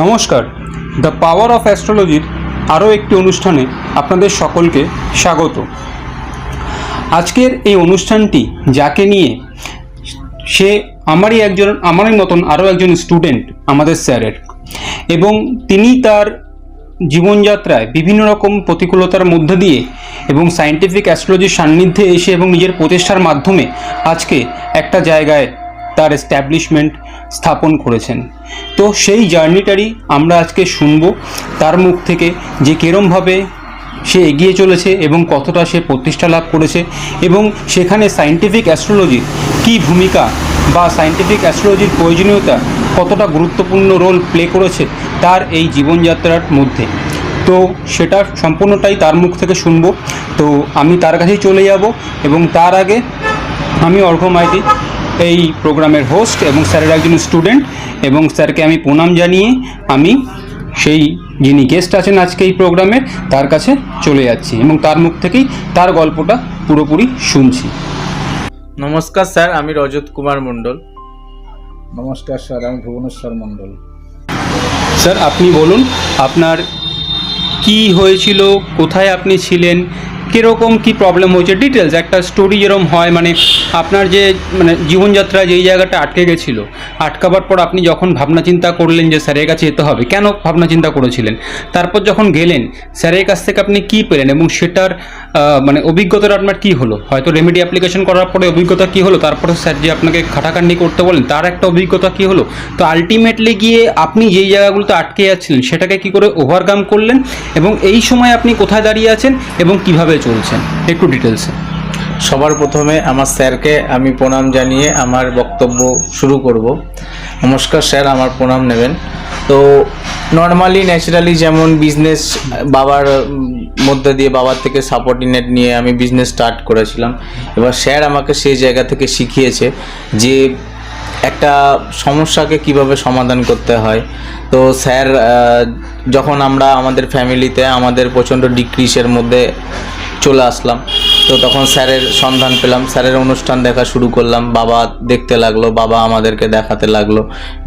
নমস্কার। The power of অ্যাস্ট্রোলজির আরও একটি অনুষ্ঠানে আপনাদের সকলকে স্বাগত। আজকের এই অনুষ্ঠানটি যাকে নিয়ে সে আমারই একজন, আমারই মতন আরও একজন স্টুডেন্ট আমাদের স্যারের এবং তিনি তার জীবনযাত্রায় বিভিন্ন রকম প্রতিকূলতার মধ্য দিয়ে এবং সায়েন্টিফিক অ্যাস্ট্রোলজির সান্নিধ্যে এসে এবং নিজের প্রচেষ্টার মাধ্যমে আজকে একটা জায়গায় তার এস্ট্যাবলিশমেন্ট স্থাপন করেছেন। তো সেই জার্নিটারই আমরা আজকে শুনব তার মুখ থেকে যে কেরমভাবে সে এগিয়ে চলেছে এবং কতটা সে প্রতিষ্ঠা লাভ করেছে এবং সেখানে সায়েন্টিফিক অ্যাস্ট্রোলজির কী ভূমিকা বা সায়েন্টিফিক অ্যাস্ট্রোলজির প্রয়োজনীয়তা কতটা গুরুত্বপূর্ণ রোল প্লে করেছে তার এই জীবনযাত্রার মধ্যে। তো সেটা সম্পূর্ণটাই তার মুখ থেকে শুনব। তো আমি তার কাছেই চলে যাব এবং তার আগে আমি অর্ঘ মাইতি এই প্রোগ্রামের হোস্ট এবং স্যারের একজন স্টুডেন্ট এবং স্যারকে আমি প্রণাম জানিয়ে আমি সেই যিনি গেস্ট আছেন আজকে এই প্রোগ্রামে তার কাছে চলে যাচ্ছি এবং তার মুখ থেকেই তার গল্পটা পুরোপুরি শুনছি। নমস্কার স্যার আমি রজত কুমার মণ্ডল। নমস্কার স্যার আমি ভুবনেশ্বর মণ্ডল। স্যার আপনি বলুন আপনার কি হয়েছিল কোথায় আপনি ছিলেন কীরকম কী প্রবলেম হয়েছে ডিটেলস একটা স্টোরি যেরকম হয় মানে আপনার যে মানে জীবনযাত্রায় যেই জায়গাটা আটকে গেছিল, আটকাবার পর আপনি যখন ভাবনা চিন্তা করলেন যে স্যারের কাছে যেতে হবে, কেন ভাবনা চিন্তা করেছিলেন? তারপর যখন গেলেন, স্যারের কাছ থেকে আপনি কি পেলেন এবং সেটার মানে অভিজ্ঞতাটা আপনার কি হলো? হয়তো রেমেডি অ্যাপ্লিকেশন করার পরে অভিজ্ঞতা কি হলো? তারপরে স্যার যে আপনাকে খাটাখাটনি করতে বলেন, তার একটা অভিজ্ঞতা কি হলো? তো আলটিমেটলি গিয়ে আপনি যেই জায়গাগুলোতে আটকে যাচ্ছিলেন সেটাকে কি করে ওভারকাম করলেন এবং এই সময় আপনি কোথায় দাঁড়িয়ে আছেন এবং কীভাবে চলছেন একটু ডিটেলসে সবার প্রথমে আমার স্যারকে আমি প্রণাম জানিয়ে আমার বক্তব্য শুরু করব। নমস্কার স্যার, আমার প্রণাম নেবেন। তো নর্মালি ন্যাচারালি যেমন বিজনেস বাবার মধ্যে দিয়ে বাবার থেকে সাপোর্টিনেট নিয়ে আমি বিজনেস স্টার্ট করেছিলাম। এবার স্যার আমাকে সেই জায়গা থেকে শিখিয়েছে যে একটা সমস্যাকে কীভাবে সমাধান করতে হয়। তো স্যার যখন আমরা আমাদের ফ্যামিলিতে আমাদের প্রচণ্ড ডিক্রিসের মধ্যে চলে আসলাম। তো তখন স্যারের সন্ধান পেলাম। স্যারের অনুষ্ঠান দেখা শুরু করলাম। বাবা দেখতে লাগল, বাবা আমাদেরকে দেখাতে লাগল।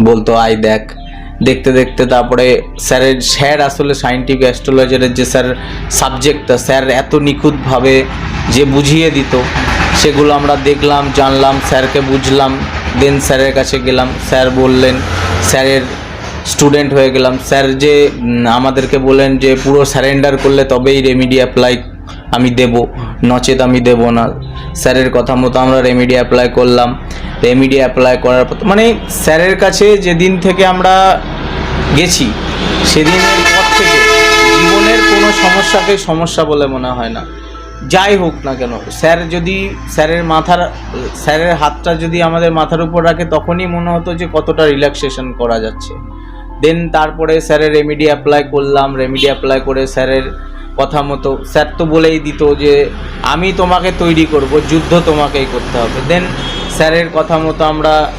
বলতো আই দেখ। দেখতে দেখতে তারপরে স্যারের, স্যার আসলে সাইন্টিফিক অ্যাস্ট্রোলজারের যে স্যার সাবজেক্টটা স্যার এত নিখুঁতভাবে যে বুঝিয়ে দিত, সেগুলো আমরা দেখলাম, জানলাম, স্যারকে বুঝলাম। দেন স্যারের কাছে গেলাম। স্যার বললেন, স্যারের স্টুডেন্ট হয়ে গেলাম। স্যার যে আমাদেরকে বললেন যে, পুরো স্যারেন্ডার করলে তবেই রেমিডি অ্যাপ্লাই আমি দেব, নচেত আমি দেব না। স্যারের কথা মতো আমরা রেমিডি অ্যাপ্লাই করলাম। রেমিডি অ্যাপ্লাই করার পর মানে স্যারের কাছে যেদিন থেকে আমরা গেছি, সেদিনের পর থেকে জীবনের কোনো সমস্যাকে সমস্যা বলে মনে হয় না। যাই হোক না কেন, স্যার যদি স্যারের মাথার স্যারের হাতটা যদি আমাদের মাথার উপর রাখে, তখনই মনে হতো যে কতটা রিল্যাক্সেশন করা যাচ্ছে। দেন তারপরে স্যারের রেমিডি অ্যাপ্লাই করলাম। রেমিডি অ্যাপ্লাই করে স্যারের কথা মতো। স্যার তো বলেই দিত যে, আমি তোমাকে তৈরি করব, যুদ্ধ তোমাকেই করতে হবে। দেন স্যারের কথা মতো আমরা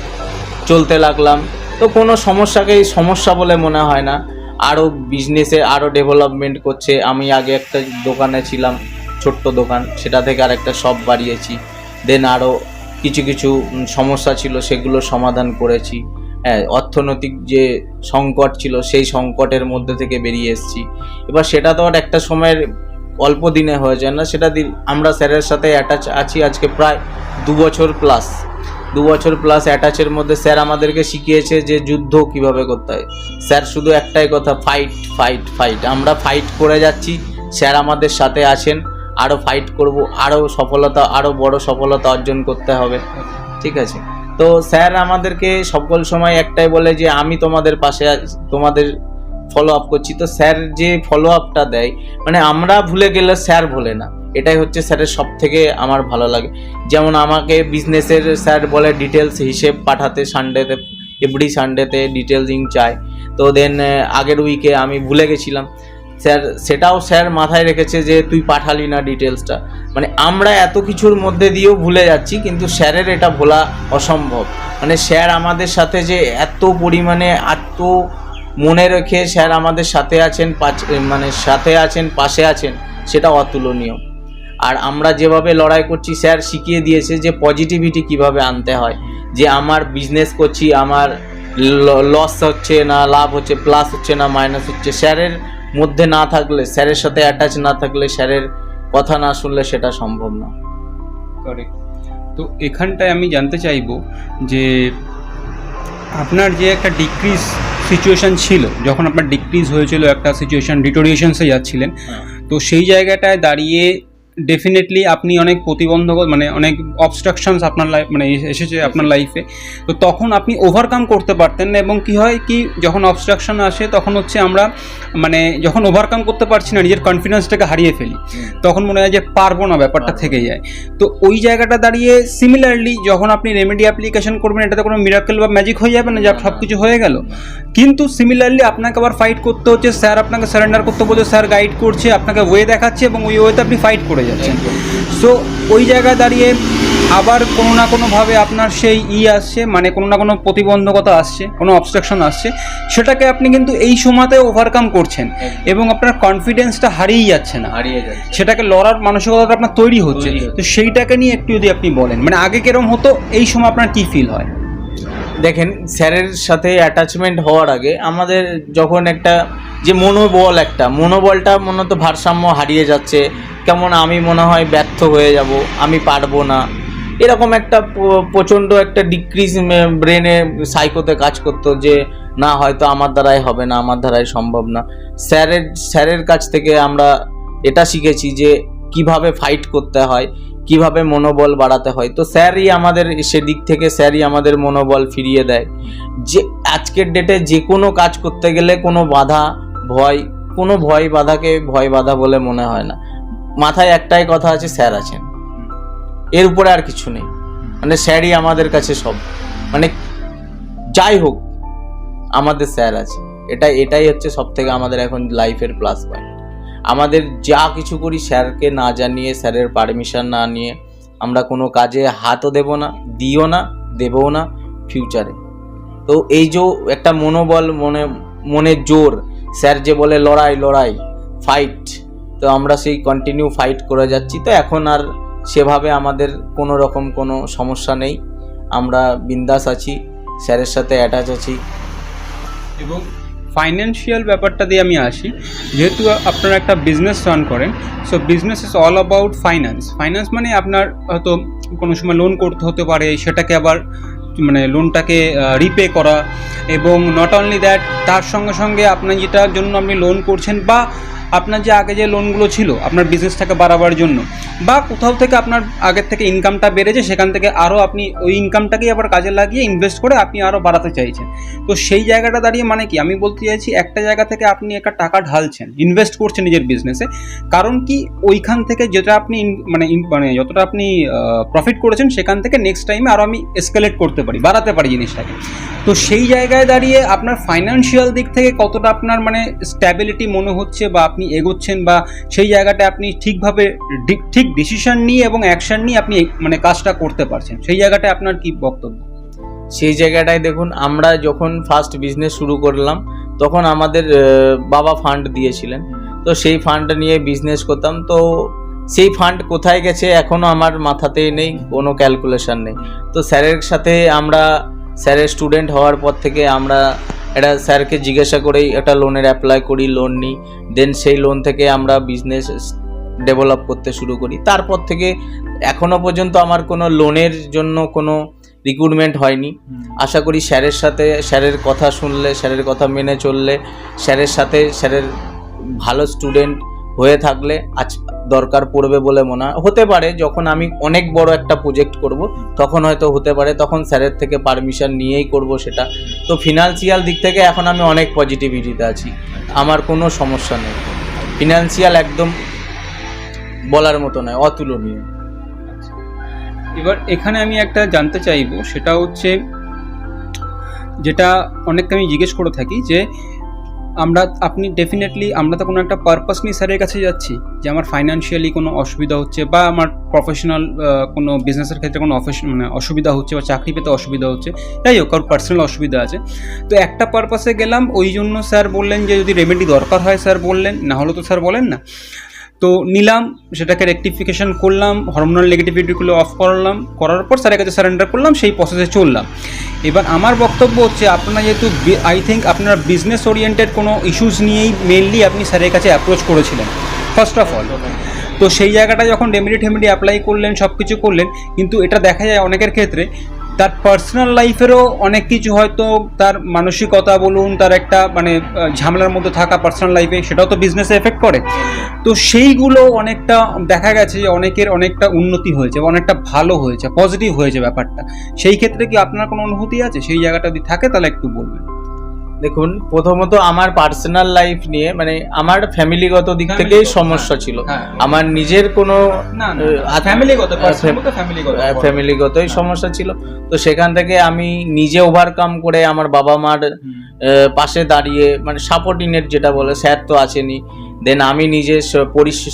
চলতে লাগলাম। তো কোনো সমস্যাকেই সমস্যা বলে মনে হয় না। আরও বিজনেসে আরও ডেভেলপমেন্ট করছে। আমি আগে একটা দোকানে ছিলাম, ছোট্ট দোকান। সেটা থেকে আরেকটা শপ বাড়িয়েছি। দেন আরও কিছু কিছু সমস্যা ছিল, সেগুলো সমাধান করেছি। হ্যাঁ অর্থনৈতিক যে সংকট ছিল, সেই সংকটের মধ্যে থেকে বেরিয়ে এসেছি। এবার সেটা তো আর একটা সময়ের অল্প দিনে হয়ে যায় না, সেটা আমরা স্যারের সাথে অ্যাটাচ আছি আজকে প্রায় দু বছর প্লাস দু বছর প্লাস অ্যাটাচের মধ্যে স্যার আমাদেরকে শিখিয়েছে যে যুদ্ধ কীভাবে করতে হয়। স্যার শুধু একটাই কথা ফাইট ফাইট ফাইট আমরা ফাইট করে যাচ্ছি, স্যার আমাদের সাথে আছেন আরও ফাইট করব আরও সফলতা আরও বড় সফলতা অর্জন করতে হবে। ঠিক আছে? তো স্যার আমাদেরকে সকল সময় একটাই বলে যে আমি তোমাদের পাশে তোমাদের ফলো আপ করছি। তো স্যার যে ফলো আপটা দেয় মানে আমরা ভুলে গেলে স্যার ভোলে না। এটাই হচ্ছে স্যারের সব থেকে আমার ভালো লাগে। যেমন আমাকে বিজনেসের স্যার বলে ডিটেলস হিসেব পাঠাতে সানডেতে এভরি সানডেতে ডিটেলসিং চায়। তো দেন আগের উইকে আমি ভুলে গেছিলাম। স্যার, সেটাও স্যার মাথায় রেখেছে যে তুই পাঠালি না ডিটেলসটা। মানে আমরা এত কিছুর মধ্যে দিয়েও ভুলে যাচ্ছি, কিন্তু স্যারের এটা ভোলা অসম্ভব। মানে স্যার আমাদের সাথে যে এত পরিমাণে এত মনে রেখে স্যার আমাদের সাথে আছেন মানে সাথে আছেন, পাশে আছেন, সেটা অতুলনীয়। আর আমরা যেভাবে লড়াই করছি, স্যার শিখিয়ে দিয়েছে যে পজিটিভিটি কীভাবে আনতে হয়। যে আমার বিজনেস করছি, আমার লস হচ্ছে না, লাভ হচ্ছে প্লাস হচ্ছে না মাইনাস হচ্ছে, স্যারের মধ্যে না থাকলে স্যারের সাথে অ্যাটাচ না থাকলে স্যারের কথা না শুনলে সেটা সম্ভব না। করেক্ট তো এখানটায় আমি জানতে চাইব যে আপনার যে একটা ডিক্রিজ সিচুয়েশান ছিল যখন আপনার ডিক্রিজ হয়েছিল একটা সিচুয়েশান ডিটোরিয়েশনসে যাচ্ছিলেন তো সেই জায়গাটায় দাঁড়িয়ে ডেফিনেটলি আপনি অনেক প্রতিবন্ধক মানে অনেক অবস্ট্রাকশনস আপনার লাইফ মানে এসেছে আপনার লাইফে তো তখন আপনি ওভারকাম করতে পারতেন না এবং কি হয় কি যখন অবস্ট্রাকশন আসে তখন হচ্ছে আমরা মানে যখন ওভারকাম করতে পারছি না নিজের কনফিডেন্সটাকে হারিয়ে ফেলি। তখন মনে হয় যে পারব না ব্যাপারটা থেকে যায়। তো ওই জায়গাটা দাঁড়িয়ে সিমিলারলি যখন আপনি রেমেডি অ্যাপ্লিকেশন করবেন এটাতে কোনো মিরাকেল বা ম্যাজিক হয়ে যাবে না যে সব কিছু হয়ে গেল। কিন্তু সিমিলারলি আপনাকে আবার ফাইট করতে হচ্ছে স্যার আপনাকে সারেন্ডার করতে বলছে স্যার গাইড করছে আপনাকে ওয়ে দেখাচ্ছে এবং ওই ওয়েতে আপনি ফাইট করে যাচ্ছেন। সো ওই জায়গায় দাঁড়িয়ে আবার কোনো না কোনোভাবে আপনার সেই ই আসছে মানে কোনো না কোনো প্রতিবন্ধকতা আসছে কোনো অবস্ট্রাকশন আসছে সেটাকে আপনি কিন্তু এই সময়তে ওভারকাম করছেন এবং আপনার কনফিডেন্সটা হারিয়েই যাচ্ছে না। হারিয়ে যাচ্ছে। সেটাকে লড়ার মানসিকতাটা আপনার তৈরি হচ্ছে। তো সেইটাকে নিয়ে একটু যদি আপনি বলেন মানে আগে কিরম হতো এই সময় আপনার কী ফিল হয়? দেখেন স্যারের সাথে অ্যাটাচমেন্ট হওয়ার আগে আমাদের যখন একটা যে মনোবল একটা। মনোবলটা মূলত ভারসাম্য হারিয়ে যাচ্ছে। কেমন আমি মনে হয় ব্যর্থ হয়ে যাব, আমি পারব না। এরকম একটা প্রচণ্ড একটা ডিক্রিজ ব্রেনে সাইকোতে কাজ করতো যে, না, হয়তো আমার দ্বারাই হবে না, আমার দ্বারাই সম্ভব না। স্যারের স্যারের কাছ থেকে আমরা এটা শিখেছি যে, কীভাবে ফাইট করতে হয়, কীভাবে মনোবল বাড়াতে হয়। তো স্যারই আমাদের সেদিক থেকে, স্যারই আমাদের মনোবল ফিরিয়ে দেয়। যে, আজকের ডেটে যে কোনো কাজ করতে গেলে কোনো বাধা ভয়, কোনো ভয় বাধাকে ভয় বাধা বলে মনে হয় না। মাথায় একটাই কথা আছে, স্যার আছেন। এর উপরে আর কিছু নেই। মানে স্যারই আমাদের কাছে সব। মানে যাই হোক, আমাদের স্যার আছে। এটা এটাই হচ্ছে সব থেকে আমাদের এখন লাইফের প্লাস পয়েন্ট আমাদের যা কিছু করি স্যারকে না জানিয়ে, স্যারের পারমিশন না নিয়ে আমরা কোনো কাজে হাতও দেব না, দিও না দেবও না ফিউচারে তো এই যে একটা মনোবল, মনে, মনের জোর স্যার যে বলে লড়াই লড়াই ফাইট তো আমরা সেই কন্টিনিউ ফাইট করে যাচ্ছি। তো এখন আর সেভাবে আমাদের কোনো রকম কোনো সমস্যা নেই। আমরা বিন্দাস আছি, স্যারের সাথে অ্যাটাচ আছি। এবং ফাইন্যান্সিয়াল ব্যাপারটা দিয়ে আমি আসি। যেহেতু আপনারা একটা বিজনেস রান করেন so business is all about finance finance মানে আপনার হয়তো কোনো সময় লোন করতে হতে পারে, সেটাকে আবার মানে লোনটাকে রিপে করা এবং নট অনলি দ্যাট তার সঙ্গে সঙ্গে আপনার যেটার জন্য আপনি লোন করছেন বা আপনার যে আগে যে লোনগুলো ছিল, আপনার বিজনেসটাকে বাড়াবার জন্য, বা কোথাও থেকে আপনার আগের থেকে ইনকামটা বেড়েছে, সেখান থেকে আরও আপনি ওই ইনকামটাকেই আবার কাজে লাগিয়ে ইনভেস্ট করে আপনি আরও বাড়াতে চাইছেন। তো সেই জায়গাটা দাঁড়িয়ে মানে কি? আমি বলতে চাইছি, একটা জায়গা থেকে আপনি একটা টাকা ঢালছেন ইনভেস্ট করছেন নিজের বিজনেসে কারণ কি ওইখান থেকে যেটা আপনি মানে মানে যতটা আপনি প্রফিট করেছেন, সেখান থেকে নেক্সট টাইমে আরও আমি এসকেলেট করতে পারি, বাড়াতে পারি জিনিসটাকে। তো সেই জায়গায় দাঁড়িয়ে আপনার ফাইন্যান্সিয়াল দিক থেকে কতটা আপনার মানে স্ট্যাবিলিটি মনে হচ্ছে বা আপনি এগোচ্ছেন বা সেই জায়গাটায় আপনি ঠিকভাবে ঠিক ডিসিশন নিয়ে এবং অ্যাকশন নিয়ে আপনি মানে কাজটা করতে পারছেন। সেই জায়গাটায় আপনার কি বক্তব্য? সেই জায়গাটায় দেখুন, আমরা যখন ফার্স্ট বিজনেস শুরু করলাম, তখন আমাদের বাবা ফান্ড দিয়েছিলেন। তো সেই ফান্ড নিয়ে বিজনেস করতাম। তো সেই ফান্ড কোথায় গেছে এখনও আমার মাথাতেই নেই, কোনো ক্যালকুলেশন নেই। তো স্যারের সাথে আমরা, স্যারের স্টুডেন্ট হওয়ার পর থেকে আমরা এটা স্যারকে জিজ্ঞাসা করেই একটা লোনের অ্যাপ্লাই করি লোন নিই। দেন সেই লোন থেকে আমরা বিজনেস ডেভেলপ করতে শুরু করি। তারপর থেকে এখনও পর্যন্ত আমার কোনো লোনের জন্য কোনো রিক্রুটমেন্ট হয়নি। আশা করি স্যারের সাথে স্যারের কথা শুনলে স্যারের কথা মেনে চললে স্যারের সাথে স্যারের ভালো স্টুডেন্ট হয়ে থাকলে আজ দরকার পড়বে বলে মনে হয়। হতে পারে, যখন আমি অনেক বড় একটা প্রজেক্ট করব, তখন হয়তো হতে পারে, তখন স্যারের থেকে পারমিশন নিয়েই করব সেটা। তো ফিনান্সিয়াল দিক থেকে এখন আমি অনেক পজিটিভিটিতে আছি। আমার কোনো সমস্যা নেই। ফিনান্সিয়াল একদম বলার মতো নয়, অতুলনীয়। এবার এখানে আমি একটা জানতে চাইব, সেটা হচ্ছে, যেটা অনেককে আমি জিজ্ঞেস করে থাকি যে আমরা, আপনি ডেফিনেটলি আমরা তো কোনো একটা পারপাস নিয়ে স্যারের কাছে যাচ্ছি, যে আমার ফাইন্যান্সিয়ালি কোনো অসুবিধা হচ্ছে বা আমার প্রফেশনাল কোনো বিজনেসের ক্ষেত্রে কোনো মানে অসুবিধা হচ্ছে বা চাকরি পেতে অসুবিধা হচ্ছে, যাই হোক, কারোর পার্সোনাল অসুবিধা আছে। তো একটা পারপাসে গেলাম, ওই জন্য স্যার বললেন যে যদি রেমেডি দরকার হয়, স্যার বললেন, না হলে তো স্যার বলেন না। তো নিলাম, সেটাকে রেকটিফিকেশন করলাম হরমোনাল নেগেটিভিটিগুলো অফ করলাম, করার পর স্যারের কাছে সারেন্ডার করলাম, সেই প্রসেসে চললাম। এবার আমার বক্তব্য হচ্ছে, আপনারা যেহেতু আই থিঙ্ক আপনারা বিজনেস ওরিয়েন্টেড কোনো ইস্যুস নিয়েই মেনলি আপনি স্যারের কাছে অ্যাপ্রোচ করেছিলেন ফার্স্ট অফ অল তো সেই জায়গাটা যখন রেমেডি ঠেমেডি অ্যাপ্লাই করলেন সব কিছু করলেন, কিন্তু এটা দেখা যায় অনেকের ক্ষেত্রে তার পার্সোনাল লাইফেরও অনেক কিছু হয়তো তার মানসিকতা বলুন, তার একটা মানে ঝামেলার মধ্যে থাকা পার্সোনাল লাইফে সেটাও তো বিজনেসে এফেক্ট করে। তো সেইগুলো অনেকটা দেখা গেছে যে অনেকের অনেকটা উন্নতি হয়েছে বা অনেকটা ভালো হয়েছে পজিটিভ হয়েছে ব্যাপারটা। সেই ক্ষেত্রে কি আপনার কোনো অনুভূতি আছে? সেই জায়গাটা যদি থাকে তাহলে একটু বলবেন। দেখুন প্রথমত আমার পার্সোনাল লাইফ নিয়ে মানে আমার ফ্যামিলিগত দিক থেকেই সমস্যা হ্যাঁ, ছিল। হ্যাঁ। আমার নিজের কোনো ফ্যামিলিগত ফ্যামিলিগতই সমস্যা ছিল। তো সেখান থেকে আমি নিজে ওভারকাম করে আমার বাবা মার পাশে দাঁড়িয়ে মানে সাপোর্টিনের যেটা বলে স্যার তো আছেনই। দেন আমি নিজে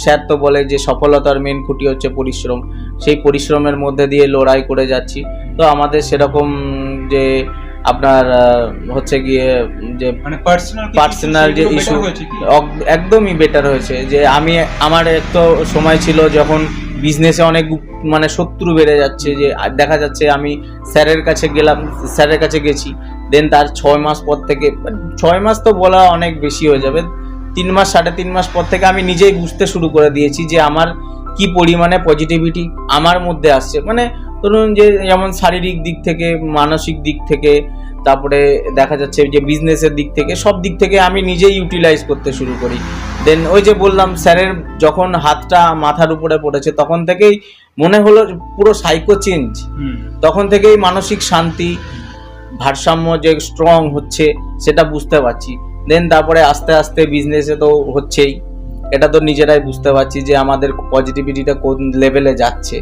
স্যার তো বলে যে সফলতার মেন খুঁটি হচ্ছে পরিশ্রম। সেই পরিশ্রমের মধ্যে দিয়ে লড়াই করে যাচ্ছি। তো আমাদের সেরকম যে আপনার হচ্ছে গিয়ে যে মানে পার্সোনাল পার্সোনাল যে ইস্যু একদমই বেটার হয়েছে। যে আমি আমার একটা সময় ছিল যখন বিজনেসে অনেক মানে শত্রু বেড়ে যাচ্ছে যে আর দেখা যাচ্ছে আমি স্যারের কাছে গেলাম স্যারের কাছে গেছি। দেন তার ছয় মাস পর থেকে ছয় মাস তো বলা অনেক বেশি হয়ে যাবে। তিন মাস সাড়ে তিন মাস পর থেকে আমি নিজেই বুঝতে শুরু করে দিয়েছি যে আমার কি পরিমাণে পজিটিভিটি আমার মধ্যে আসছে। মানে ধরুন যে যেমন শারীরিক দিক থেকে মানসিক দিক থেকে তারপরে দেখা যাচ্ছে যে বিজনেসের দিক থেকে সব দিক থেকে আমি নিজেই ইউটিলাইজ করতে শুরু করি। দেন ওই যে বললাম স্যারের যখন হাতটা মাথার উপরে পড়েছে তখন থেকেই মনে হলো পুরো সাইকো চেঞ্জ তখন থেকেই মানসিক শান্তি ভারসাম্য যে স্ট্রং হচ্ছে সেটা বুঝতে পারছি। দেন তারপরে আস্তে আস্তে বিজনেসে তো হচ্ছেই। এটা তো নিজেরাই বুঝতে পারছি যে আমাদের পজিটিভিটিটা কোন লেভেলে যাচ্ছে।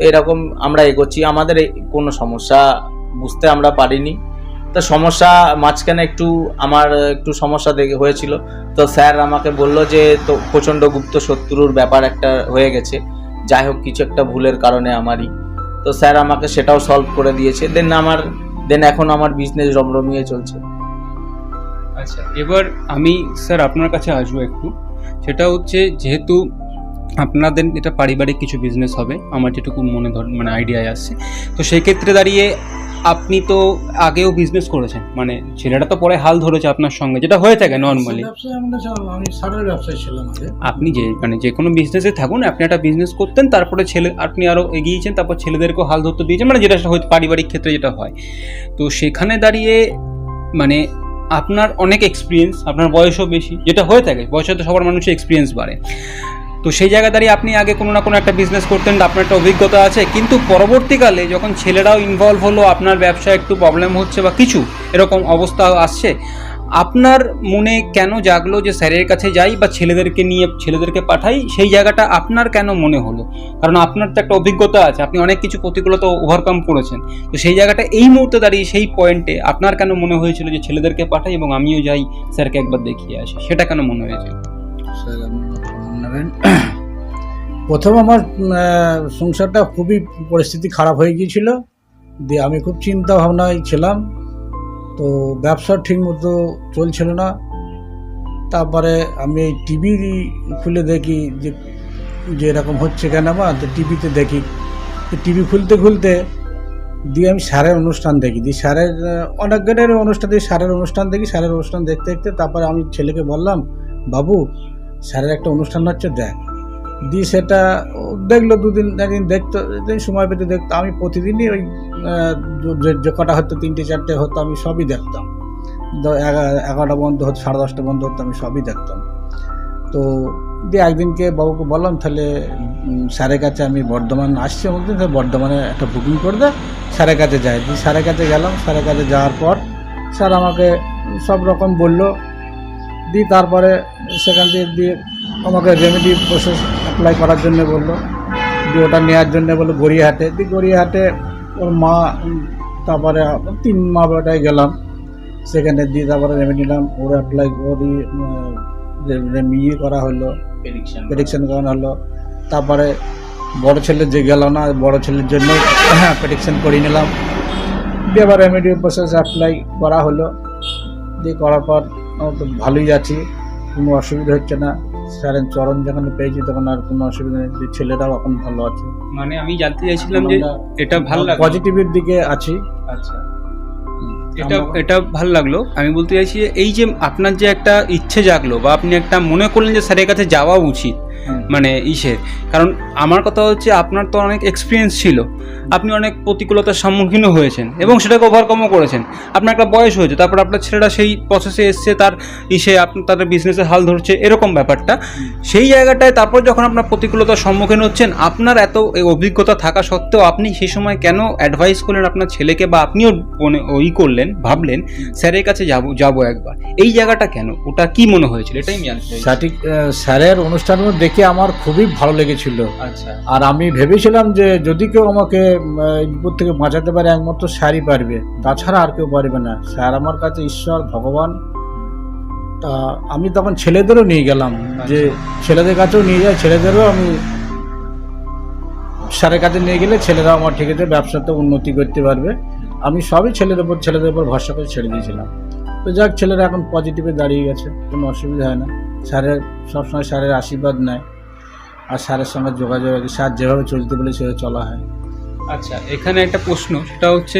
এরকম আমরা এগোচ্ছি। আমাদের কোনো সমস্যা বুঝতে আমরা পারিনি। তো সমস্যা মাঝখানে একটু আমার একটু সমস্যা দেখে হয়েছিল। তো স্যার আমাকে বলল যে, তো প্রচণ্ড গুপ্ত শত্রুর ব্যাপার একটা হয়ে গেছে। যাই হোক, কিছু একটা ভুলের কারণে আমারই। তো স্যার আমাকে সেটাও সলভ করে দিয়েছে। দেন আমার দেন এখন আমার বিজনেস রমরমিয়ে চলছে। আচ্ছা এবার আমি, স্যার, আপনার কাছে আসব একটু। সেটা হচ্ছে, যেহেতু আপনাদের এটা পারিবারিক কিছু বিজনেস হবে আমার যেটুকু মনে ধর মানে আইডিয়ায় আসছে। তো সেই ক্ষেত্রে দাঁড়িয়ে আপনি তো আগেও বিজনেস করেছেন মানে ছেলেটা তো পরে হাল ধরেছে আপনার সঙ্গে যেটা হয়ে থাকে নর্মালি আপনি যে মানে যে কোনো বিজনেসে থাকুন আপনি একটা বিজনেস করতেন তারপরে ছেলে আপনি আরও এগিয়েছেন তারপর ছেলেদেরকেও হাল ধরতে দিয়েছেন মানে যেটা হয়তো পারিবারিক ক্ষেত্রে যেটা হয়। তো সেখানে দাঁড়িয়ে মানে আপনার অনেক এক্সপিরিয়েন্স আপনার বয়সও বেশি যেটা হয়ে থাকে বয়সে তো সবার মানুষের এক্সপিরিয়েন্স বাড়ে। তো সেই জায়গায় দাঁড়িয়ে আপনি আগে কোনো না কোনো একটা বিজনেস করতেন আপনার একটা অভিজ্ঞতা আছে। কিন্তু পরবর্তীকালে যখন ছেলেরাও ইনভলভ হলো, আপনার ব্যবসায় একটু প্রবলেম হচ্ছে বা কিছু, এরকম অবস্থা আসছে, আপনার মনে কেন জাগলো যে স্যারের কাছে যাই বা ছেলেদেরকে নিয়ে, ছেলেদেরকে পাঠাই? সেই জায়গাটা আপনার কেন মনে হলো? কারণ আপনার তো একটা অভিজ্ঞতা আছে, আপনি অনেক কিছু প্রতিকূলতা ওভারকাম করেছেন। তো সেই জায়গাটা এই মুহূর্তে দাঁড়িয়ে, সেই পয়েন্টে আপনার কেন মনে হয়েছিল যে ছেলেদেরকে পাঠাই এবং আমিও যাই, স্যারকে একবার দেখিয়ে আসি? সেটা কেন মনে হয়েছিল? ফোন প্রথম আমার সংসারটা খুবই পরিস্থিতি খারাপ হয়ে গিয়েছিল। দিয়ে আমি খুব চিন্তা ভাবনায় ছিলাম। তো ব্যবসা ঠিক মতো চলছিল না। তারপরে আমি টিভি খুলে দেখি যে যে এরকম হচ্ছে কেন বা, তো টিভিতে দেখি। টিভি খুলতে খুলতে দিয়ে আমি স্যারের অনুষ্ঠান দেখি। দিয়ে স্যারের অনেক গেটের অনুষ্ঠান দেখি স্যারের অনুষ্ঠান দেখি। স্যারের অনুষ্ঠান দেখতে দেখতে তারপরে আমি ছেলেকে বললাম, বাবু স্যারের একটা অনুষ্ঠান হচ্ছে, দেখ। দিয়ে সেটা দেখল দুদিন, একদিন দেখতো সময় পেতে দেখতো। আমি প্রতিদিনই ওই যে- কটা হতো, তিনটে, চারটে হতো, আমি সবই দেখতাম। দ- এগা- এগারোটা বন্ধ হতো, সাড়ে দশটা বন্ধ হতো, আমি সবই দেখতাম। তো দিয়ে একদিনকে বাবুকে বললাম, তাহলে স্যারের কাছে আমি বর্ধমান আসছি আমাদের তাহলে বর্ধমানে একটা বুকিং করে দে, স্যারের কাছে যাই। দিয়ে স্যারের কাছে গেলাম, স্যারের কাছে যাওয়ার পর, স্যার আমাকে সব রকম বলল দিয়ে তারপরে সেখান থেকে দিয়ে আমাকে রেমেডি প্রসেস অ্যাপ্লাই করার জন্য বলল। দিয়ে ওটা নেওয়ার জন্য বলল গড়িয়াহাটে। দিয়ে গড়িয়াহাটে ওর মা তারপরে তিন মা বেটায় গেলাম। সেখানে দিয়ে তারপরে রেমেডি নিলাম। ওর অ্যাপ্লাই যে ইয়ে করা হলো প্রেডিকশন করানো হলো। তারপরে বড় ছেলে যে গেল না বড় ছেলের জন্য হ্যাঁ প্রেডিকশন করিয়ে নিলাম। দিয়ে আবার রেমেডি প্রসেস অ্যাপ্লাই করা হলো। দিয়ে করার পর আমার তো ভালোই আছি কোনো অসুবিধা হচ্ছে না। স্যারের চরণ যেখানে পেয়েছি তখন আর কোনো অসুবিধা নেই। ছেলেরাও এখন ভালো আছে। মানে আমি জানতে চাইছিলাম যে এটা ভালো লাগল? পজিটিভের দিকে আছি। আচ্ছা। এটা এটা ভালো লাগল। আমি বলতে চাইছি যে এই যে আপনার যে একটা ইচ্ছে জাগলো বা আপনি একটা মনে করলেন যে স্যারের কাছে যাওয়া উচিত মানে ইসের। কারণ আমার কথা হচ্ছে আপনার তো অনেক এক্সপিরিয়েন্স ছিল। আপনি অনেক প্রতিকূলতার সম্মুখীনও হয়েছেন এবং সেটাকে ওভারকামও করেছেন। আপনার একটা বয়স হয়েছে, তারপর আপনার ছেলেরা সেই প্রসেসে এসছে, তার ইসে আপনার তাদের বিজনেসে হাল ধরছে, এরকম ব্যাপারটা। সেই জায়গাটায় তারপর যখন আপনার প্রতিকূলতার সম্মুখীন হচ্ছেন, আপনার এত অভিজ্ঞতা থাকা সত্ত্বেও আপনি সেই সময় কেন অ্যাডভাইস করলেন আপনার ছেলেকে বা আপনিও মনে, ওই করলেন, ভাবলেন, স্যারের কাছে যাব যাব একবার। এই জায়গাটা কেন? ওটা কি মনে হয়েছিল? এটাই আমি জানতে সঠিক স্যারের অনুষ্ঠানগুলো দেখে আমার খুবই ভালো লেগেছিল। আর আমি ভেবেছিলাম যে যদি কেউ আমাকে বিপদ থেকে বাঁচাতে পারে একমাত্র স্যারই পারবে। তাছাড়া আর কেউ পারবে না। স্যার আমার কাছে ঈশ্বর ভগবান। তা আমি তখন ছেলেদেরও নিয়ে গেলাম। যে ছেলেদের কাছেও নিয়ে যায় ছেলেদেরও আমি স্যারের কাছে নিয়ে গেলে ছেলেরা আমার ঠিক আছে ব্যবসাতে উন্নতি করতে পারবে। আমি সবই ছেলের উপর ছেলেদের উপর ভরসা করে ছেড়ে দিয়েছিলাম। তো যাক ছেলেরা এখন পজিটিভে দাঁড়িয়ে গেছে কোনো অসুবিধা হয় না। স্যারের সবসময় স্যারের আশীর্বাদ নেয়। আর স্যারের সঙ্গে যোগাযোগ স্যার যেভাবে চলতে বলে সেভাবে চলা হয়। আচ্ছা এখানে একটা প্রশ্ন সেটা হচ্ছে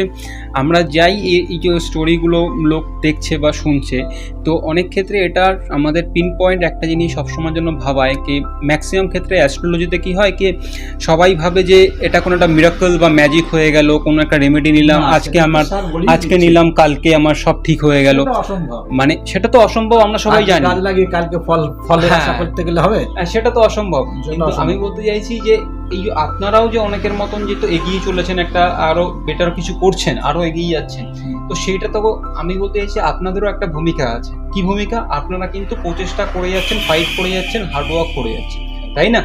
আমরা যাই এই যে স্টোরিগুলো লোক দেখছে বা শুনছে তো অনেক ক্ষেত্রে এটা আমাদের পিন পয়েন্ট একটা জিনিস সবসময়ের জন্য ভাবায় কি ম্যাক্সিমাম ক্ষেত্রে অ্যাস্ট্রোলজিতে কি হয় কি সবাই ভাবে যে এটা কোনো একটা মিরাকল বা ম্যাজিক হয়ে গেল কোনো একটা রেমেডি নিলাম আজকে আমার আজকে নিলাম কালকে আমার সব ঠিক হয়ে গেল। মানে সেটা তো অসম্ভব আমরা সবাই জানি। কালকে ফল হ্যাঁ। আশা করতে গেলে হবে। হ্যাঁ, সেটা তো অসম্ভব। আমি বলতে চাইছি যে এই আপনারাও যে অনেকের মতন যে তো এগিয়ে চলেছেন একটা আরও বেটার কিছু করছেন আরও এগিয়ে যাচ্ছেন তো সেইটা তো আমি বলতে চাইছি আপনাদেরও একটা ভূমিকা আছে। কি ভূমিকা? আপনারা কিন্তু প্রচেষ্টা করে যাচ্ছেন ফাইট করে যাচ্ছেন হার্ডওয়ার্ক করে যাচ্ছেন তাই না?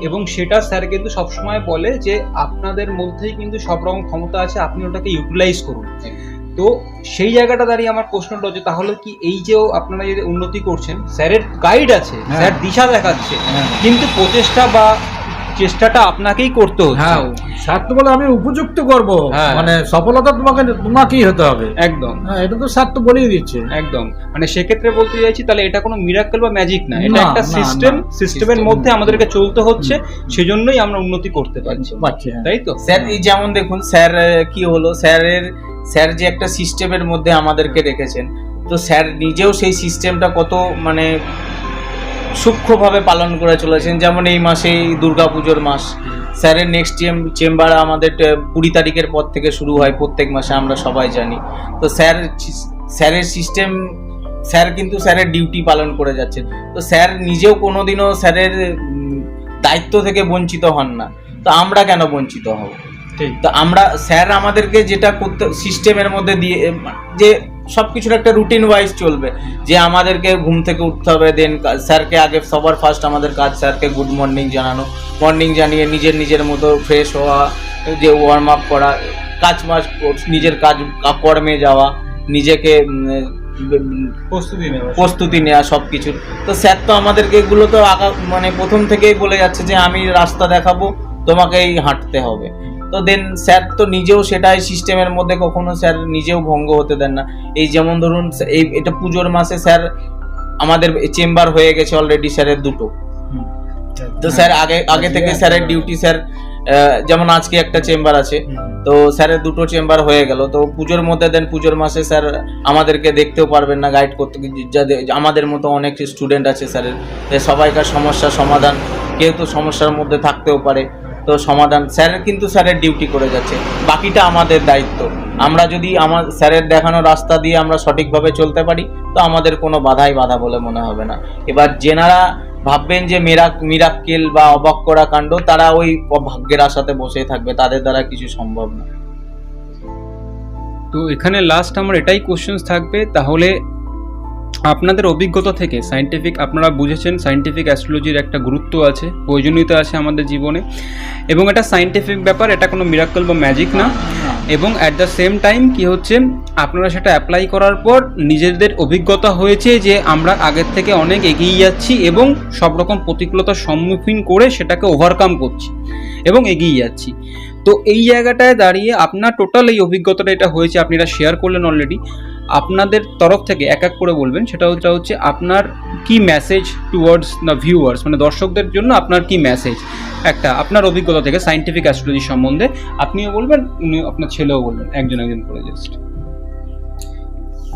এবং সেটা স্যার কিন্তু সবসময় বলে যে আপনাদের মধ্যেই কিন্তু সব রকম ক্ষমতা আছে আপনি ওটাকে ইউটিলাইজ করুন। তো সেই জায়গাটা দাঁড়িয়ে আমার প্রশ্নটা হচ্ছে তাহলে কি এই যে আপনারা যদি উন্নতি করছেন স্যারের গাইড আছে। স্যার দিশা দেখাচ্ছে হ্যাঁ। কিন্তু প্রচেষ্টা বা চেষ্টাটা আপনাকেই করতে হচ্ছে। হ্যাঁ স্যার তো বলে আমি উপযুক্ত করব। হ্যাঁ। মানে সফলতা তোমাকে তোমাকেই হতে হবে। একদম। হ্যাঁ এটা তো স্যার তো বলেই দিচ্ছে। একদম। মানে সেক্ষেত্রে বলতে চাইছি তাহলে এটা কোনো মিরাক্কেল বা ম্যাজিক না। এটা একটা সিস্টেম সিস্টেমের মধ্যে আমাদেরকে চলতে হচ্ছে সেজন্যই আমরা উন্নতি করতে পারছি। হ্যাঁ। তাই তো? স্যার এই যেমন দেখুন স্যার কি হলো? স্যারের স্যার যে একটা সিস্টেমের মধ্যে আমাদেরকে রেখেছেন তো স্যার নিজেও সেই সিস্টেমটা কত মানে সূক্ষ্মভাবে পালন করে চলেছেন। যেমন এই মাসেই দুর্গাপুজোর মাস। স্যারের নেক্সট চেম্বার আমাদের কুড়ি তারিখের পর থেকে শুরু হয় প্রত্যেক মাসে আমরা সবাই জানি। তো স্যার স্যারের সিস্টেম স্যার কিন্তু স্যারের ডিউটি পালন করে যাচ্ছেন। তো স্যার নিজেও কোনোদিনও স্যারের দায়িত্ব থেকে বঞ্চিত হন না। তো আমরা কেন বঞ্চিত হব? তো আমরা স্যার আমাদেরকে যেটা করতে সিস্টেমের মধ্যে দিয়ে যে সব কিছুর একটা রুটিন ওয়াইজ চলবে। যে আমাদেরকে ঘুম থেকে উঠতে হবে দেন স্যারকে আগে সবার ফার্স্ট আমাদের কাজ স্যারকে গুড মর্নিং জানানো। মর্নিং জানিয়ে নিজের নিজের মতো ফ্রেশ হওয়া যে ওয়ার্ম আপ করা কাজ মাজ নিজের কাজ কর্মে যাওয়া নিজেকে প্রস্তুতি নেওয়া প্রস্তুতি নেওয়া সব কিছুর তো স্যার তো আমাদেরকে এগুলো তো আঁকা মানে প্রথম থেকেই বলে যাচ্ছে যে আমি রাস্তা দেখাবো তোমাকেই হাঁটতে হবে। তো দেন স্যার তো নিজেও সেটাই সিস্টেমের মধ্যে কখনো স্যার নিজেও ভঙ্গ হতে দেন না। এই যেমন ধরুন এই এটা পুজোর মাসে স্যার আমাদের চেম্বার হয়ে গেছে অলরেডি স্যারের দুটো। তো স্যার আগে আগে থেকে স্যারের ডিউটি স্যার যেমন আজকে একটা চেম্বার আছে তো স্যারের দুটো চেম্বার হয়ে গেল। তো পুজোর মধ্যে দেন পুজোর মাসে স্যার আমাদেরকে দেখতেও পারবেন না গাইড করতে যাদের আমাদের মতো অনেক স্টুডেন্ট আছে স্যারের সবাইকার সমস্যার সমাধান কেউ তো সমস্যার মধ্যে থাকতেও পারে। তো সমাধান, স্যারের কিন্তু স্যারের ডিউটি করে যাচ্ছে। বাকিটা আমাদের দায়িত্ব। আমরা যদি আমার স্যারের দেখানো রাস্তা দিয়ে আমরা সঠিকভাবে চলতে পারি, তো আমাদের কোনো বাধাই বাধা বলে মনে হবে না। এবার যেনারা ভাববেন যে মেরাক, মিরাক্কেল বা অবাক করা কাণ্ড, তারা ওই ভাগ্যের আশাতে বসেই থাকবে, তাদের দ্বারা কিছু সম্ভব না। তো এখানে লাস্ট আমার এটাই কোশ্চেন্স থাকবে, তাহলে আপনাদের অভিজ্ঞতা থেকে সাইন্টিফিক আপনারা বুঝেছেন সাইন্টিফিক অ্যাস্ট্রোলজির একটা গুরুত্ব আছে, প্রয়োজনীয়তা আছে আমাদের জীবনে। এবং এটা সাইন্টিফিক ব্যাপার, এটা কোনো মিরাক্কল বা ম্যাজিক না। এবং অ্যাট দ্য সেম টাইম কি হচ্ছে, আপনারা সেটা অ্যাপ্লাই করার পর নিজেদের অভিজ্ঞতা হয়েছে যে আমরা আগের থেকে অনেক এগিয়ে যাচ্ছি এবং সব রকম প্রতিকূলতার সম্মুখীন করে সেটাকে ওভারকাম করছি এবং এগিয়ে যাচ্ছি। তো এই জায়গাটায় দাঁড়িয়ে আপনার টোটাল এই অভিজ্ঞতাটা এটা হয়েছে, আপনি এটা শেয়ার করলেন অলরেডি আপনাদের তরফ থেকে এক এক করে বলবেন, সেটা হচ্ছে হচ্ছে আপনার কি মেসেজ টুয়ার্ডস দ্য ভিউয়ার্স মানে দর্শকদের জন্য আপনার কি মেসেজ একটা, আপনার অভিজ্ঞতা থেকে সাইন্টিফিক অ্যাস্ট্রোলজি সম্বন্ধে আপনিও বলবেন উনি আপনার ছেলেও বলবেন, একজন একজন করে জাস্ট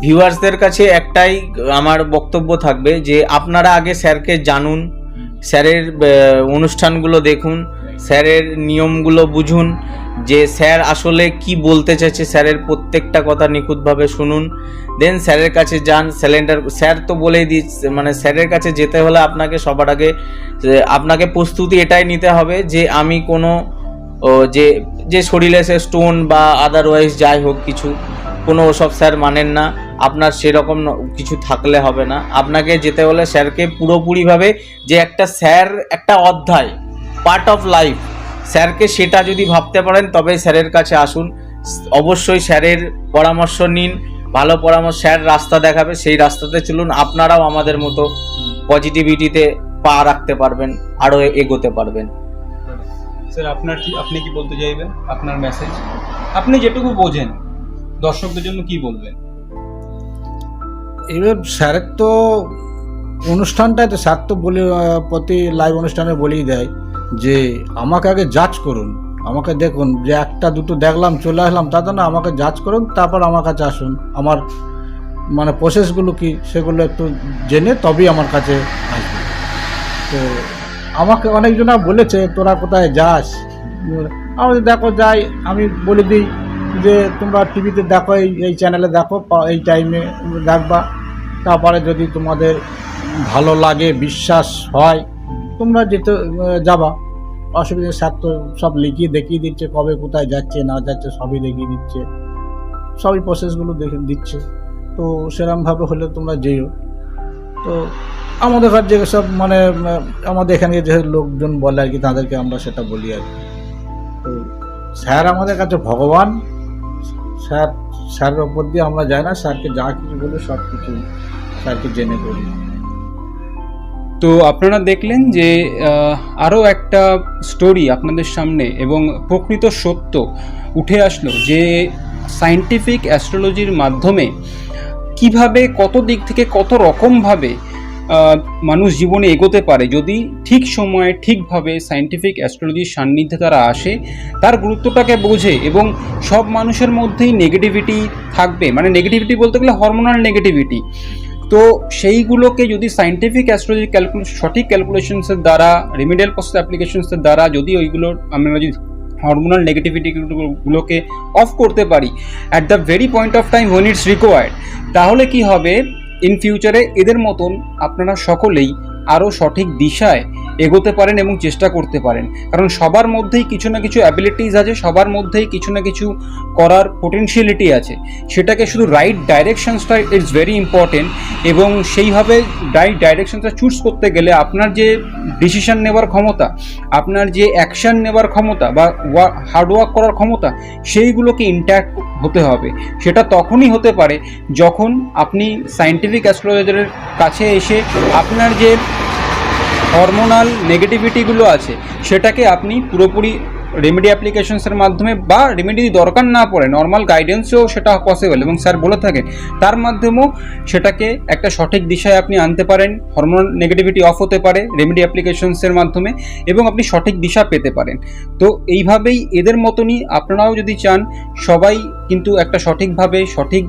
ভিউয়ার্সদের কাছে একটাই আমার বক্তব্য থাকবে যে, আপনারা আগে স্যারকে জানুন স্যারের অনুষ্ঠানগুলো দেখুন, স্যারের নিয়মগুলো বুঝুন, যে স্যার আসলে কি বলতে চাইছে স্যারের প্রত্যেকটা কথা নিখুঁতভাবে শুনুন। দেন স্যারের কাছে যান স্যালেন্ডার স্যার তো বলেই দিচ্ছে মানে স্যারের কাছে যেতে হলে আপনাকে সবার আগে আপনাকে প্রস্তুতি এটাই নিতে হবে যে আমি কোনো যে যে শরীরে সে স্টোন বা আদারওয়াইজ যাই হোক কিছু, কোনো ওসব স্যার মানেন না। আপনার সেরকম কিছু থাকলে হবে না। আপনাকে যেতে হলে স্যারকে পুরোপুরিভাবে যে একটা স্যার, একটা অধ্যায় পার্ট অফ লাইফ স্যারকে সেটা যদি ভাবতে পারেন তবে স্যারের কাছে আসুন। অবশ্যই স্যারের পরামর্শ নিন, ভালো পরামর্শ, স্যার রাস্তা দেখাবে, সেই রাস্তাতে চলুন, আপনারাও আমাদের মতো পজিটিভিটিতে পা রাখতে পারবেন, আরও এগোতে পারবেন। স্যার, আপনার কি আপনি কি বলতে চাইবেন? আপনার মেসেজ আপনি যেটুকু বোঝেন, দর্শকদের জন্য কি বলবেন? এবার স্যারের তো অনুষ্ঠানটায় তো স্যার তো বলে প্রতি লাইভ অনুষ্ঠানে বলেই দেয় যে আমাকে আগে জাজ করুন। আমাকে দেখুন যে একটা, দুটো দেখলাম, চলে আসলাম, তা তো না, আমাকে জাজ করুন, তারপর আমার কাছে আসুন। আমার মানে প্রসেসগুলো কি সেগুলো একটু জেনে তবেই আমার কাছে আসবে। তো আমাকে অনেকজনা বলেছে, তোরা কোথায় যাস? আমি দেখো যাই, আমি বলে দিই যে, তোমরা টিভিতে দেখো, এই এই চ্যানেলে দেখো, এই টাইমে দেখবা। তারপরে যদি তোমাদের ভালো লাগে, বিশ্বাস হয়, তোমরা যেতে যাবা। অসুবিধা স্যার তো সব লিখিয়ে দেখিয়ে দিচ্ছে, কবে কোথায় যাচ্ছে, না যাচ্ছে, সবই দেখিয়ে দিচ্ছে। সবই প্রসেসগুলো দেখে দিচ্ছে। তো সেরমভাবে হলে তোমরা যেও তো আমাদের ঘর যে সব মানে আমাদের এখানে যে লোকজন বলে আর কি, তাদেরকে আমরা সেটা বলি আর কি। তো স্যার আমাদের কাছে ভগবান। স্যার, স্যারের ওপর দিয়ে আমরা যাই না, স্যারকে যা কিছু বলি সব কিছু স্যারকে জেনে করি তো আপনারা দেখলেন যে আরও একটা স্টোরি আপনাদের সামনে এবং প্রকৃত সত্য উঠে আসলো যে সায়েন্টিফিক অ্যাস্ট্রোলজির মাধ্যমে কীভাবে, কত দিক থেকে কত রকমভাবে মানুষ জীবনে এগোতে পারে। যদি ঠিক সময়ে, ঠিকভাবে সায়েন্টিফিক অ্যাস্ট্রোলজির সান্নিধ্যে তারা আসে, তার গুরুত্বটাকে বোঝে এবং সব মানুষের মধ্যেই নেগেটিভিটি থাকবে। মানে নেগেটিভিটি বলতে গেলে হরমোনাল নেগেটিভিটি তো সেইগুলোকে যদি সাইন্টিফিক অ্যাস্ট্রোলজি ক্যালকুলে সঠিক ক্যালকুলেশনসের দ্বারা রেমিডিয়াল প্রসেস অ্যাপ্লিকেশনসের দ্বারা যদি ওইগুলো আমরা যদি হরমোনাল নেগেটিভিটিগুলোকে অফ করতে পারি at the very point of time when it's required তাহলে কি হবে? ইন ফিউচারে এদের মতন আপনারা সকলেই আরও সঠিক দিশায় এগোতে পারেন এবং চেষ্টা করতে পারেন। কারণ সবার মধ্যেই কিছু না কিছু অ্যাবিলিটিস আছে, সবার মধ্যেই কিছু না কিছু করার পোটেনশিয়ালিটি আছে। সেটাকে শুধু রাইট ডাইরেকশনসটা ইটস ভেরি ইম্পর্টেন্ট এবং সেইভাবে রাইট ডাইরেকশনটা চুজ করতে গেলে আপনার যে ডিসিশন নেওয়ার ক্ষমতা, আপনার যে অ্যাকশন নেওয়ার ক্ষমতা বা হার্ডওয়ার্ক করার ক্ষমতা, সেইগুলোকে ইন্ট্যাক্ট হতে হবে। সেটা তখনই হতে পারে যখন আপনি সায়েন্টিফিক অ্যাস্ট্রোলজারের কাছে এসে আপনার যে হরমোনাল নেগেটিভিটিগুলো আছে, সেটাকে আপনি পুরোপুরি রেমেডি অ্যাপ্লিকেশনসের মাধ্যমে বা রেমেডি দরকার না পড়ে নর্মাল গাইডেন্সেও সেটা পসিবল এবং স্যার বলে থাকেন তার মাধ্যমেও সেটাকে একটা সঠিক দিশায় আপনি আনতে পারেন হরমোনাল নেগেটিভিটি অফ হতে পারে রেমেডি অ্যাপ্লিকেশনসের মাধ্যমে এবং আপনি সঠিক দিশা পেতে পারেন। তো এইভাবেই এদের মতনই আপনারাও যদি চান, সবাই কিন্তু একটা সঠিকভাবে সঠিক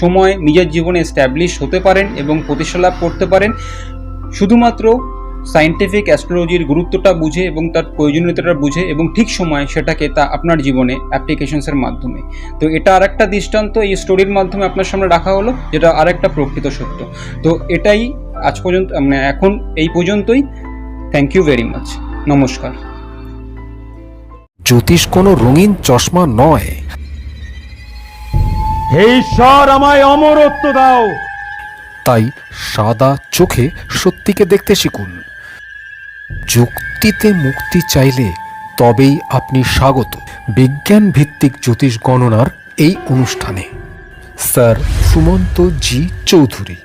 সময় নিজের জীবনে এস্টাবলিশ হতে পারেন এবং প্রতিষ্ঠা লাভ করতে পারেন। শুধুমাত্র সায়েন্টিফিক অ্যাস্ট্রোলজির গুরুত্বটা বুঝে এবং তার প্রয়োজনীয়তাটা বুঝে এবং ঠিক সময় সেটাকে তা আপনার জীবনে অ্যাপ্লিকেশনসের মাধ্যমে। তো এটা আরেকটা দৃষ্টান্ত এই স্টোরির মাধ্যমে আপনার সামনে রাখা হলো যেটা আরেকটা প্রকৃত সত্য। তো এটাই আজ পর্যন্ত মানে এখন এই পর্যন্তই। থ্যাংক ইউ ভেরি মাচ নমস্কার। জ্যোতিষ কোনো রঙিন চশমা নয়। হে ঈশ্বর আমায় অমরত্ব দাও। তাই সাদা চোখে সত্যিকে দেখতে শিখুন। যুক্তিতে মুক্তি চাইলে তবেই আপনি স্বাগত। বিজ্ঞান ভিত্তিক জ্যোতিষ গণনার এই অনুষ্ঠানে, স্যার সুমন্ত জি চৌধুরী।